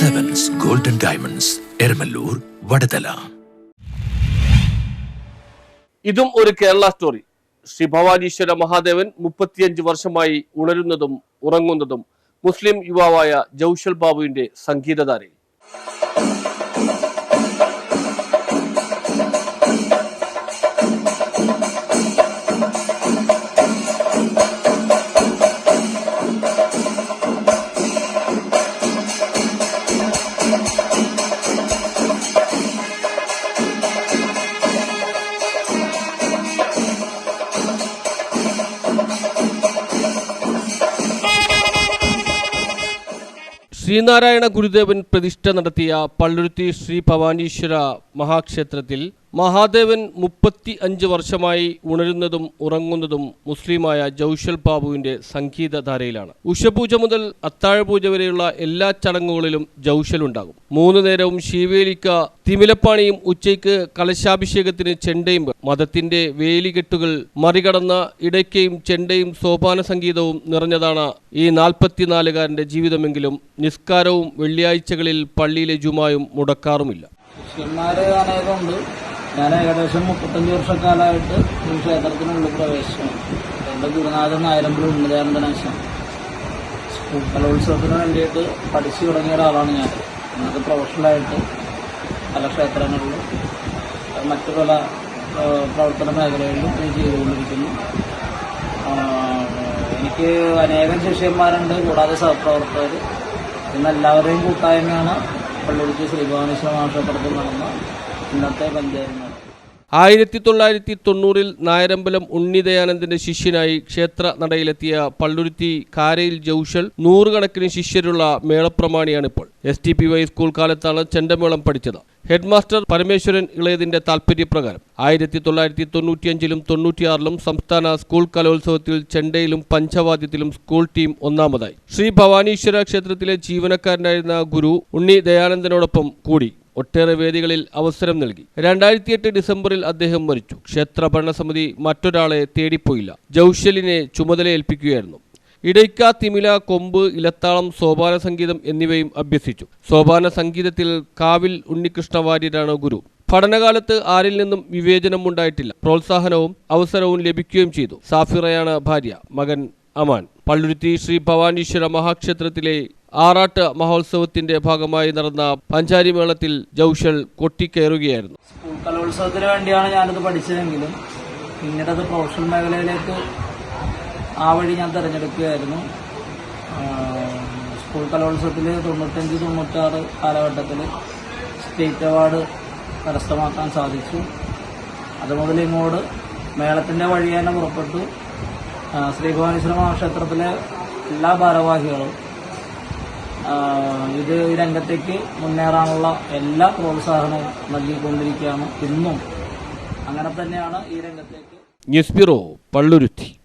Diamonds Eramalloor Vadathala ഇതും ഒരു Kerala story Shri ഭവാനീശ്വര Mahadevan മുപ്പത്തിയഞ്ച് വർഷമായി ഉണരുന്നതും ഉറങ്ങുന്നതും മുസ്ലിം യുവാവായ ജൌഷൽ ബാബുവിന്റെ സംഗീതധാരയിൽ. ശ്രീനാരായണ ഗുരുദേവൻ പ്രതിഷ്ഠ നടത്തിയ പള്ളുരുത്തി ശ്രീ ഭവാനീശ്വര മഹാക്ഷേത്രത്തിൽ മഹാദേവൻ മുപ്പത്തി അഞ്ച് വർഷമായി ഉണരുന്നതും ഉറങ്ങുന്നതും മുസ്ലിമായ ജൌഷൽ ബാബുവിന്റെ സംഗീതധാരയിലാണ്. ഉഷപൂജ മുതൽ അത്താഴപൂജ വരെയുള്ള എല്ലാ ചടങ്ങുകളിലും ജൗഷൽ ഉണ്ടാകും. മൂന്ന് നേരവും ശീവേലിക്ക തിമിലപ്പാണിയും ഉച്ചയ്ക്ക് കലശാഭിഷേകത്തിന് ചെണ്ടയും മതത്തിന്റെ വേലികെട്ടുകൾ മറികടന്ന ഇടയ്ക്കയും ചെണ്ടയും സോപാന സംഗീതവും നിറഞ്ഞതാണ് ഈ നാൽപ്പത്തിനാലുകാരന്റെ ജീവിതമെങ്കിലും. നിസ്കാരവും വെള്ളിയാഴ്ചകളിൽ പള്ളിയിലെ ജുമായും മുടക്കാറുമില്ല. ഞാൻ ഏകദേശം മുപ്പത്തഞ്ച് വർഷക്കാലമായിട്ട് ഈ ക്ഷേത്രത്തിനുള്ളിൽ പ്രവേശിച്ചു എന്റെ ഗുരുനാഥൻ നായരമ്പലം ഉന്നതാനന്ദനാശം സ്കൂൾ കലോത്സവത്തിന് വേണ്ടിയിട്ട് പഠിച്ചു തുടങ്ങിയ ഒരാളാണ് ഞാൻ. ഇന്നത്തെ പ്രൊഫഷണലായിട്ട് പല ക്ഷേത്രങ്ങളിലും മറ്റു പല പ്രവർത്തന മേഖലകളിലും ഞാൻ ചെയ്തുകൊണ്ടിരിക്കുന്നു. എനിക്ക് അനേകം ശിഷ്യന്മാരുണ്ട് കൂടാതെ സഹപ്രവർത്തകർ. ഇന്ന് എല്ലാവരെയും കൂട്ടായ്മയാണ് പള്ളുരുത്തി ശ്രീഭവാനീശ്വര മഹാക്ഷേത്രത്തിൽ നടന്ന ഇന്നത്തെ ആയിരത്തി തൊള്ളായിരത്തി തൊണ്ണൂറിൽ നായരമ്പലം ഉണ്ണിദയാനന്ദന്റെ ശിഷ്യനായി ക്ഷേത്ര നടയിലെത്തിയ പള്ളുരുത്തി കാരയിൽ ജൌഷൽ നൂറുകണക്കിന് ശിഷ്യരുള്ള മേളപ്രമാണിയാണ് ഇപ്പോൾ S T P Y school കാലത്താണ് ചെണ്ടമേളം പഠിച്ചത്. ഹെഡ്മാസ്റ്റർ പരമേശ്വരൻ ഇളയതിന്റെ താൽപര്യപ്രകാരം ആയിരത്തി തൊള്ളായിരത്തി തൊണ്ണൂറ്റിയഞ്ചിലും തൊണ്ണൂറ്റിയാറിലും സംസ്ഥാന സ്കൂൾ കലോത്സവത്തിൽ ചെണ്ടയിലും പഞ്ചവാദ്യത്തിലും സ്കൂൾ ടീം ഒന്നാമതായി. ശ്രീ ഭവാനീശ്വര ക്ഷേത്രത്തിലെ ജീവനക്കാരനായിരുന്ന ഗുരു ഉണ്ണി ദയാനന്ദനോടൊപ്പം കൂടി. ഒട്ടേറെ വേദികളിൽ അവസരം നൽകി. രണ്ടായിരത്തി എട്ട് ഡിസംബറിൽ അദ്ദേഹം മരിച്ചു. ക്ഷേത്ര ഭരണസമിതി മറ്റൊരാളെ തേടിപ്പോയില്ല. ജൗഷലിനെ ചുമതലയേൽപ്പിക്കുകയായിരുന്നു. ഇടയ്ക്ക തിമില കൊമ്പ് ഇലത്താളം സോപാന സംഗീതം എന്നിവയും അഭ്യസിച്ചു. സോപാന സംഗീതത്തിൽ കാവിൽ ഉണ്ണികൃഷ്ണ വാര്യരാണ് ഗുരു. പഠനകാലത്ത് ആരിൽ നിന്നും വിവേചനം ഉണ്ടായിട്ടില്ല പ്രോത്സാഹനവും അവസരവും ലഭിക്കുകയും ചെയ്തു. സാഫിറയാണ് ഭാര്യ. മകൻ അമാൻ. പള്ളുരുത്തി ശ്രീ ഭവാനീശ്വര മഹാക്ഷേത്രത്തിലെ ആറാട്ട് മഹോത്സവത്തിന്റെ ഭാഗമായി നടന്ന പഞ്ചാരി മേളത്തിൽ ജൗഷൽ കൊട്ടിക്കയറുകയായിരുന്നു സ്കൂൾ കലോത്സവത്തിന് വേണ്ടിയാണ് ഞാനത് പഠിച്ചതെങ്കിലും പിന്നീട് അത് പ്രൊഫഷണൽ മേഖലയിലേക്ക് ആ വഴി ഞാൻ തിരഞ്ഞെടുക്കുകയായിരുന്നു. സ്കൂൾ കലോത്സവത്തിൽ തൊണ്ണൂറ്റഞ്ച് തൊണ്ണൂറ്റാറ് കാലഘട്ടത്തിൽ സ്റ്റേറ്റ് അവാർഡ് കരസ്ഥമാക്കാൻ സാധിച്ചു. അതുമുതൽ ഇങ്ങോട്ട് മേളത്തിന്റെ വഴി തന്നെ പുറപ്പെട്ടു. ശ്രീ ഭുവനേശ്വര മഹാക്ഷേത്രത്തിലെ എല്ലാ ഭാരവാഹികളും ഇത് രംഗത്തേക്ക് മുന്നേറാനുള്ള എല്ലാ പ്രോത്സാഹനവും നൽകിക്കൊണ്ടിരിക്കുകയാണ് ഇന്നും. അങ്ങനെ തന്നെയാണ് ഈ രംഗത്തേക്ക് ന്യൂസ് ബ്യൂറോ പള്ളുരുത്തി.